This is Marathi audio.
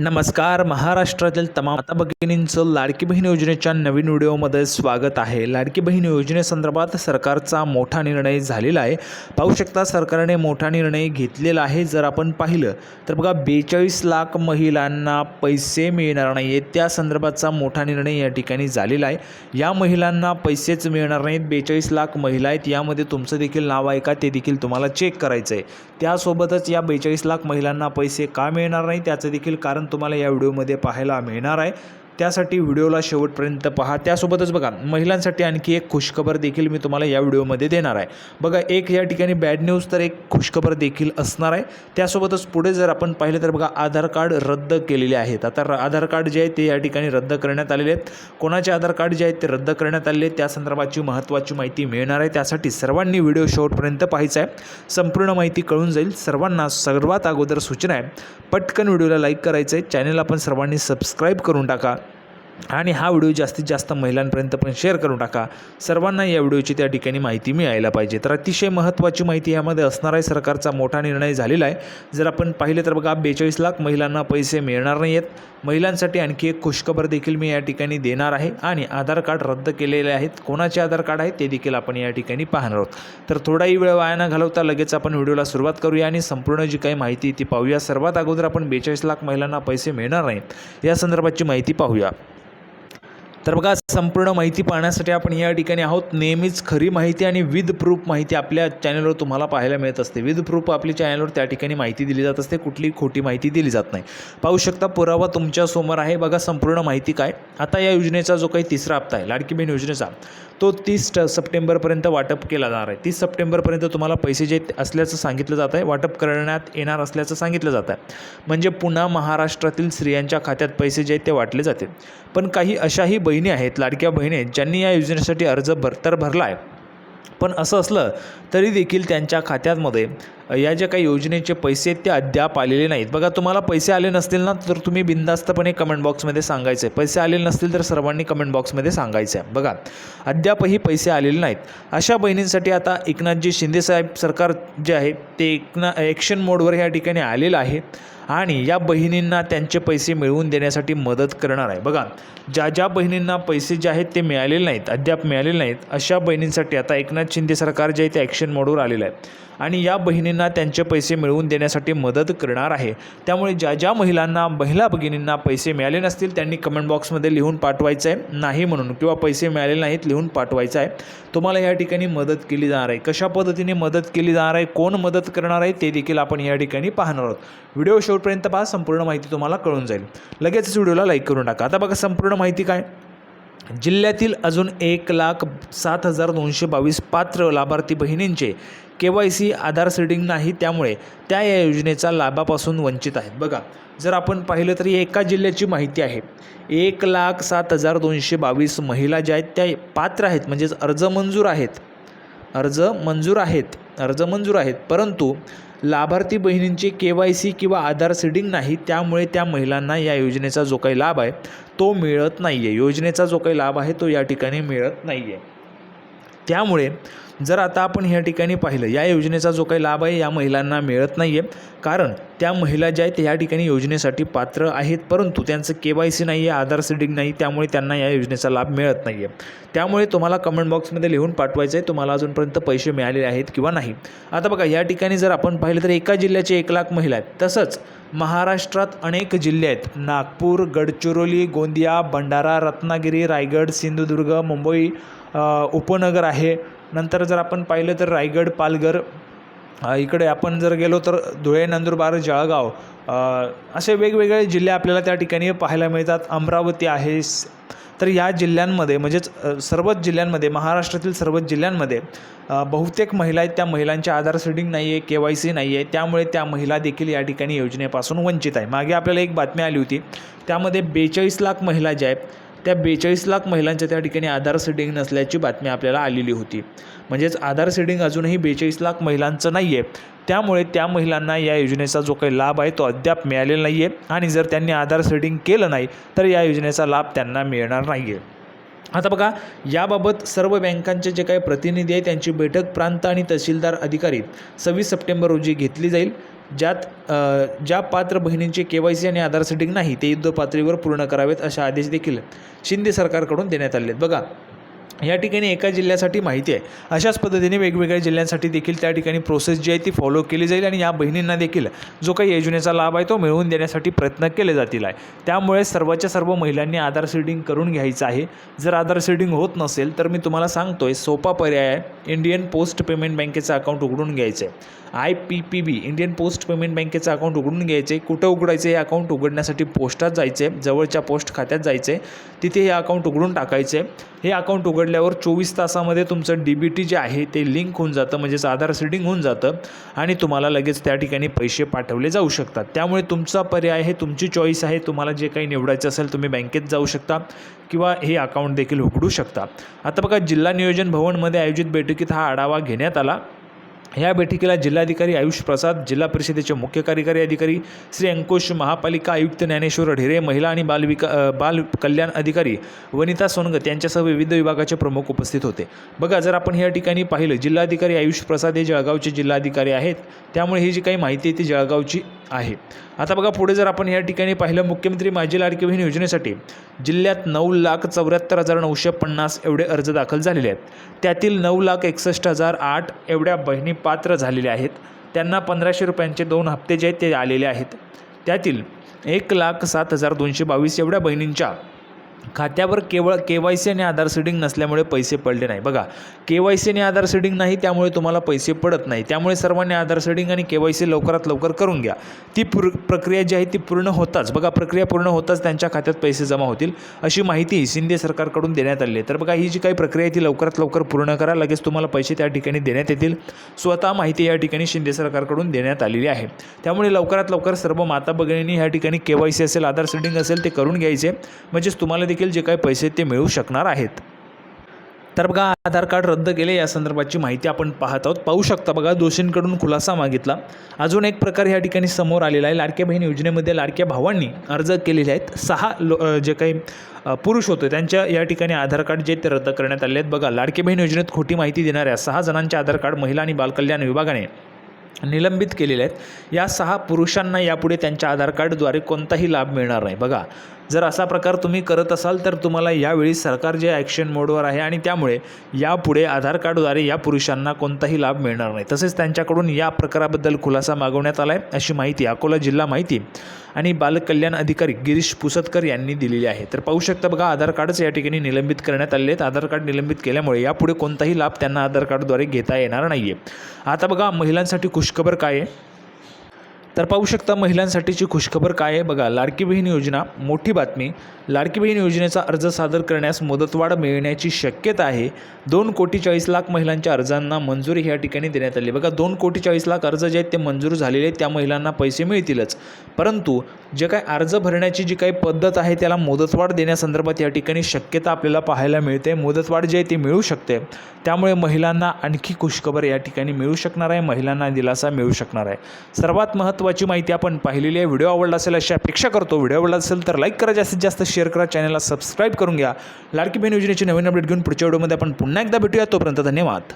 नमस्कार महाराष्ट्रातील तमाम माता भगिनींचं लाडकी बहीण योजनेच्या नवीन व्हिडिओमध्ये स्वागत आहे. लाडकी बहीण योजनेसंदर्भात सरकारचा मोठा निर्णय झालेला आहे. पाहू शकता सरकारने मोठा निर्णय घेतलेला आहे. जर आपण पाहिलं तर बघा बेचाळीस लाख महिलांना पैसे मिळणार नाही आहेत त्या संदर्भाचा मोठा निर्णय या ठिकाणी झालेला आहे. या महिलांना पैसेच मिळणार नाहीत. बेचाळीस लाख महिला आहेत. यामध्ये तुमचं देखील नाव आहे का ते देखील तुम्हाला चेक करायचं आहे त्यासोबतच या बेचाळीस लाख महिलांना पैसे का मिळणार नाही त्याचं देखील कारण तुम्हाला या व्हिडिओमध्ये पाहायला मिळणार आहे. त्यासाठी व्हिडिओला शेवटपर्यंत पहा. त्यासोबतच बघा महिलांसाठी आणखी एक खुशखबर देखील मी तुम्हाला या व्हिडिओमध्ये देणार आहे. बघा एक या ठिकाणी बॅड न्यूज तर एक खुशखबर देखील असणार आहे. त्यासोबतच पुढे जर आपण पाहिलं तर बघा आधार कार्ड रद्द केलेले आहेत. आता र- आधार कार्ड जे आहे ते या ठिकाणी रद्द करण्यात आलेले आहेत. कोणाचे आधार कार्ड जे आहेत ते रद्द करण्यात आलेले आहेत त्या संदर्भाची महत्त्वाची माहिती मिळणार आहे. त्यासाठी सर्वांनी व्हिडिओ शेवटपर्यंत पाहायचा आहे. संपूर्ण माहिती कळून जाईल. सर्वांना सर्वात अगोदर सूचना आहे. पटकन व्हिडिओला लाईक करायचं आहे चॅनल आपण सर्वांनी सबस्क्राईब करून टाका. आणि हा व्हिडिओ जास्तीत जास्त महिलांपर्यंत पण शेअर करून टाका. सर्वांना या व्हिडिओची त्या ठिकाणी माहिती मिळायला पाहिजे. तर अतिशय महत्त्वाची माहिती यामध्ये असणार आहे. सरकारचा मोठा निर्णय झालेला आहे. जर आपण पाहिलं तर बघा बेचाळीस लाख महिलांना पैसे मिळणार नाही आहेत महिलांसाठी आणखी एक खुशखबर देखील मी या ठिकाणी देणार आहे. आणि आधार कार्ड रद्द केलेले आहेत. कोणाचे आधार कार्ड आहे ते देखील आपण या ठिकाणी पाहणार आहोत. तर थोडाही वेळ वाया न घालवता लगेच आपण व्हिडिओला सुरुवात करूया आणि संपूर्ण जी काही माहिती ती पाहूया. सर्वात अगोदर आपण बेचाळीस लाख महिलांना पैसे मिळणार नाहीत. या संदर्भाची माहिती पाहूया. तर बघा संपूर्ण माहिती पाहण्यासाठी आपण या ठिकाणी आहोत. नेहमीच खरी माहिती आणि विद प्रूफ माहिती आपल्या चॅनलवर तुम्हाला पाहायला मिळत असते. विद प्रूफ आपल्या चॅनलवर त्या ठिकाणी माहिती दिली जात असते. कुठली खोटी माहिती दिली जात नाही. पाहू शकता पुरावा तुमच्यासमोर आहे. बघा संपूर्ण माहिती काय? आता या योजनेचा जो काही तिसरा हप्ता आहे लाडकी बहीण योजनेचा तो तीस ट- सप्टेंबरपर्यंत वाटप केला जाणार आहे. तीस सप्टेंबरपर्यंत तुम्हाला पैसे जे असल्याचं सांगितलं जात आहे वाटप करण्यात येणार असल्याचं सांगितलं जात आहे. म्हणजे पुन्हा महाराष्ट्रातील स्त्रियांच्या खात्यात पैसे जे आहेत ते वाटले जातील. पण काही अशाही बहिणी आहेत लाडक्या बहिणी आहेत ज्यांनी या योजनेसाठी अर्ज भर तर भरला आहे पण असं असलं तरी देखील त्यांच्या खात्यामध्ये या ज्या काही योजनेचे पैसे आहेत ते अद्याप आलेले नाहीत. बघा तुम्हाला पैसे आले नसतील ना तर तुम्ही बिंदास्तपणे कमेंट बॉक्समध्ये सांगायचं आहे पैसे आलेले नसतील तर सर्वांनी कमेंट बॉक्समध्ये सांगायचं आहे बघा अद्यापही पैसे आलेले नाहीत. अशा बहिणींसाठी आता एकनाथजी शिंदेसाहेब सरकार जे आहे ते एकना ॲक्शन मोडवर या ठिकाणी आलेलं आहे आणि या बहिणींना त्यांचे पैसे मिळवून देण्यासाठी मदत करणार आहे. बघा ज्या ज्या बहिणींना पैसे जे आहेत ते मिळालेले नाहीत अद्याप मिळालेले नाहीत अशा बहिणींसाठी आता एकनाथ शिंदे सरकार जे आहे ते ॲक्शन मोडवर आलेलं आहे. आणि या बहिणींना त्यांचे पैसे मिळवून देण्यासाठी मदत करणार आहे. त्यामुळे ज्या ज्या महिलांना महिला भगिनींना पैसे मिळाले नसतील त्यांनी कमेंट बॉक्समध्ये लिहून पाठवायचं आहे नाही म्हणून किंवा पैसे मिळाले नाहीत लिहून पाठवायचं आहे तुम्हाला या ठिकाणी मदत केली जाणार आहे. कशा पद्धतीने मदत केली जाणार आहे कोण मदत करणार आहे ते देखील आपण या ठिकाणी पाहणार आहोत. व्हिडिओ शेवटपर्यंत पहा संपूर्ण माहिती तुम्हाला कळून जाईल. लगेचच व्हिडिओला लाईक करून टाका. आता बघा संपूर्ण माहिती काय? जिल्ह्यातील अजून एक लाख सात हजार दोनशे बावीस पात्र लाभार्थी बहिणींचे K Y C Aadhaar seeding नाही त्यामुळे त्या या योजनेचा लाभापासून वंचित आहेत. बघा जर आपण पाहिलं तरी एका जिल्ह्याची माहिती आहे. एक लाख सात हजार दोनशे बावीस महिला ज्या आहेत त्या पात्र आहेत म्हणजेच अर्ज मंजूर आहेत. अर्ज मंजूर आहेत अर्ज मंजूर आहेत. परंतु लाभार्थी बहिणींचे के वाय सी किंवा आधार सीडिंग नाही त्यामुळे त्या महिलांना या योजनेचा जो काही लाभ आहे तो मिळत नाही आहे योजनेचा जो काही लाभ आहे तो या ठिकाणी मिळत नाही आहे त्यामुळे जर आता आपण ह्या ठिकाणी पाहिलं या योजनेचा जो काही लाभ आहे या महिलांना मिळत नाही आहे कारण त्या महिला ज्या आहेत या ठिकाणी योजनेसाठी पात्र आहेत परंतु त्यांचं के वाय सी नाही आहे आधार सीडिंग नाही त्यामुळे त्यांना या योजनेचा लाभ मिळत नाही आहे त्यामुळे तुम्हाला कमेंट बॉक्समध्ये लिहून पाठवायचं आहे तुम्हाला अजूनपर्यंत पैसे मिळालेले आहेत किंवा नाही. आता बघा या ठिकाणी जर आपण पाहिलं तर एका जिल्ह्याचे एक लाख महिला आहेत. तसंच महाराष्ट्रात अनेक जिल्हे आहेत. नागपूर गडचिरोली गोंदिया भंडारा रत्नागिरी रायगड सिंधुदुर्ग मुंबई उपनगर आहे. नंतर जर आपण पाहिलं तर रायगड पालघर इकडे आपण जर गेलो तर धुळे नंदुरबार जळगाव असे वेगवेगळे जिल्हे आपल्याला त्या ठिकाणी पाहायला मिळतात. अमरावती आहे. तर या जिल्ह्यांमध्ये म्हणजेच सर्वच जिल्ह्यांमध्ये महाराष्ट्रातील सर्वच जिल्ह्यांमध्ये बहुतेक महिला आहेत. त्या महिलांचे आधार सीडिंग नाही आहे के वाय सी नाही आहे त्यामुळे त्या महिला देखील या ठिकाणी योजनेपासून वंचित आहे. मागे आपल्याला एक बातमी आली होती. त्यामध्ये बेचाळीस लाख महिला ज्या आहेत त्या बेचाळीस लाख महिलांच्या त्या ठिकाणी आधार सेडिंग नसल्याची बातमी आपल्याला आलेली होती. म्हणजेच आधार सेडिंग अजूनही बेचाळीस लाख महिलांचं नाही आहे त्यामुळे त्या महिलांना या योजनेचा जो काही लाभ आहे तो अद्याप मिळालेला नाही आहे आणि जर त्यांनी आधार सेडिंग केलं नाही तर या योजनेचा लाभ त्यांना मिळणार नाही आहे आता बघा याबाबत सर्व बँकांचे जे काही प्रतिनिधी आहेत त्यांची बैठक प्रांत आणि तहसीलदार अधिकारी सव्वीस सप्टेंबर रोजी घेतली जाईल. ज्यात ज्या पात्र बहिणींचे के वाय सी आणि आधार सेटिंग नाही ते युद्ध पातळीवर पूर्ण करावेत असे आदेश देखील शिंदे सरकारकडून देण्यात आले आहेत. बघा या ठिकाणी एका जिल्ह्यासाठी माहिती आहे. अशाच पद्धतीने वेगवेगळ्या जिल्ह्यांसाठी देखील त्या ठिकाणी प्रोसेस जी आहे ती फॉलो केली जाईल आणि या बहिणींना देखील जो काही योजनेचा लाभ आहे तो मिळवून देण्यासाठी प्रयत्न केले जातील आहे. त्यामुळे सर्वच्या सर्व महिलांनी आधार सीडिंग करून घ्यायचं आहे. जर आधार सीडिंग होत नसेल तर मी तुम्हाला सांगतो आहे सोपा पर्याय आहे. इंडियन पोस्ट पेमेंट बँकेचं अकाउंट उघडून घ्यायचं आहे. I P P B Indian post payment बँकेचं अकाउंट उघडून घ्यायचं आहे. कुठं उघडायचं हे अकाउंट उघडण्यासाठी पोस्टात जायचं आहे. जवळच्या पोस्ट खात्यात जायचं आहे. तिथे हे अकाउंट उघडून टाकायचे हे अकाउंट उघडल्यावर चोवीस तासामध्ये तुमचं डी बी टी जे आहे ते लिंक होऊन जातं म्हणजेच आधार सीडिंग होऊन जातं आणि तुम्हाला लगेच त्या ठिकाणी पैसे पाठवले जाऊ शकतात. त्यामुळे तुमचा पर्याय हे तुमची चॉईस आहे तुम्हाला जे काही निवडायचं असेल तुम्ही बँकेत जाऊ शकता किंवा हे अकाउंट देखील उघडू शकता. आता बघा जिल्हा नियोजन भवनमध्ये आयोजित बैठकीत हा आढावा घेण्यात आला. या बैठकीला जिल्हाधिकारी आयुष प्रसाद जिल्हा परिषदेचे मुख्य कार्यकारी अधिकारी श्री अंकुश महापालिका आयुक्त ज्ञानेश्वर ढेरे महिला आणि बालविका बाल कल्याण अधिकारी वनिता सोनगत यांच्यासह विविध विभागाचे प्रमुख उपस्थित होते. बघा जर आपण या ठिकाणी पाहिलं जिल्हाधिकारी आयुष प्रसाद हे जळगावचे जिल्हाधिकारी आहेत. त्यामुळे ही जी काही माहिती आहे ती जळगावची आहे. आता बघा पुढे जर आपण या ठिकाणी पाहिलं मुख्यमंत्री माझी लाडकी बहीण योजनेसाठी जिल्ह्यात नऊ लाख चौऱ्याहत्तर हजार नऊशे पन्नास एवढे अर्ज दाखल झालेले आहेत. त्यातील नऊ लाख एकसष्ट हजार आठ एवढ्या बहिणी पात्र झालेले आहेत. त्यांना पंधराशे रुपयांचे दोन हप्ते जे आहेत ते आलेले आहेत. त्यातील एक लाख सात हजार दोनशे बावीस एवढ्या बहिणींच्या खात्यावर केवळ के वाय सी आणि आधार सीडिंग नसल्यामुळे पैसे पडले नाही. बघा के वाय सी आणि आधार सीडिंग नाही त्यामुळे तुम्हाला पैसे पडत नाही. त्यामुळे सर्वांनी आधार सीडिंग आणि के वाय सी लवकरात लवकर करून घ्या. ती पुर प्रक्रिया जी आहे ती पूर्ण होताच. बघा प्रक्रिया पूर्ण होताच त्यांच्या खात्यात पैसे जमा होतील अशी माहिती शिंदे सरकारकडून देण्यात आली आहे. तर बघा ही जी काही प्रक्रिया आहे ती लवकरात लवकर पूर्ण करा. लगेच तुम्हाला पैसे त्या ठिकाणी देण्यात येतील. स्वतः माहिती या ठिकाणी शिंदे सरकारकडून देण्यात आलेली आहे. त्यामुळे लवकरात लवकर सर्व माता भगिनींनी ह्या ठिकाणी के वाय सी असेल आधार सीडिंग असेल ते करून घ्यायचे. म्हणजेच तुम्हाला देखील जे काही पैसे ते मिळू शकणार आहेत. तर बघा आधार कार्ड रद्द केले या संदर्भाची माहिती आपण पाहत आहोत. पाहू शकता बघा दोषींकडून खुलासा मागितला. अजून एक प्रकार या ठिकाणी समोर आलेला आहे. लाडक्या बहीण योजनेमध्ये लाडक्या भावांनी अर्ज केलेले आहेत. सहा लो जे काही पुरुष होते त्यांच्या या ठिकाणी आधार कार्ड जे ते रद्द करण्यात आले आहेत. बघा लाडके बहीण योजनेत खोटी माहिती देणाऱ्या सहा जणांचे आधार कार्ड महिला आणि बालकल्याण विभागाने निलंबित केलेले आहेत. या सहा पुरुषांना यापुढे त्यांच्या आधार कार्डद्वारे कोणताही लाभ मिळणार नाही. बघा जर असा प्रकार तुम्ही करत असाल तर तुम्हाला यावेळी सरकार जे ॲक्शन मोडवर आहे आणि त्यामुळे यापुढे आधार कार्डद्वारे या पुरुषांना कोणताही लाभ मिळणार नाही. तसेच त्यांच्याकडून या प्रकाराबद्दल खुलासा मागवण्यात आला आहे अशी माहिती अकोला जिल्हा माहिती. आणि बालकल्याण अधिकारी गिरीश पुसतकर यांनी दिलेली आहे. तर पाहू शकता बघा आधार कार्डच या ठिकाणी निलंबित करण्यात आले आहेत. आधार कार्ड निलंबित केल्यामुळे यापुढे कोणताही लाभ त्यांना आधार कार्डद्वारे घेता येणार नाही आहे आता बघा महिलांसाठी खुशखबर काय आहे? तर पाहू शकता महिलांसाठीची खुशखबर काय आहे बघा. लाडकी बहीण योजना मोठी बातमी. लाडकी बहीण योजनेचा अर्ज सादर करण्यास मुदतवाढ मिळण्याची शक्यता आहे. दोन कोटी चाळीस लाख महिलांच्या अर्जांना मंजुरी ह्या ठिकाणी देण्यात आली. बघा दोन कोटी चाळीस लाख अर्ज जे आहेत ते मंजूर झालेले आहेत त्या महिलांना पैसे मिळतीलच. परंतु जे काय अर्ज भरण्याची जी काही पद्धत आहे त्याला मुदतवाढ देण्यासंदर्भात या ठिकाणी शक्यता आपल्याला पाहायला मिळते. मुदतवाढ जी आहे ती मिळू शकते. त्यामुळे महिलांना आणखी खुशखबर या ठिकाणी मिळू शकणार आहे. महिलांना दिलासा मिळू शकणार आहे. सर्वात महत्त्वाची माहिती आपण पाहिलेली आहे. व्हिडिओ आवडला असेल अशी अपेक्षा करतो. व्हिडिओ आवडला असेल तर लाईक करा. जास्तीत जास्त शेअर करा. चॅनलला सबस्क्राईब करून घ्या. लाडकी बहीण योजनेची नवीन अपडेट घेऊन पुढच्या व्हिडिओमध्ये आपण पुन्हा एकदा भेटूया. तोपर्यंत धन्यवाद.